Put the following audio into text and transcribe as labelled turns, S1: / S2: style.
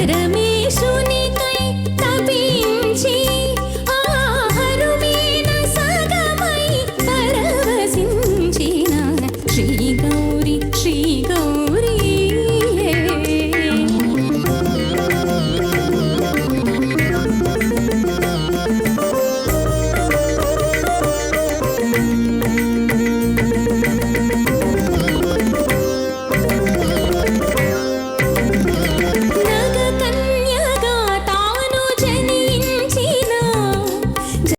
S1: Parameshwara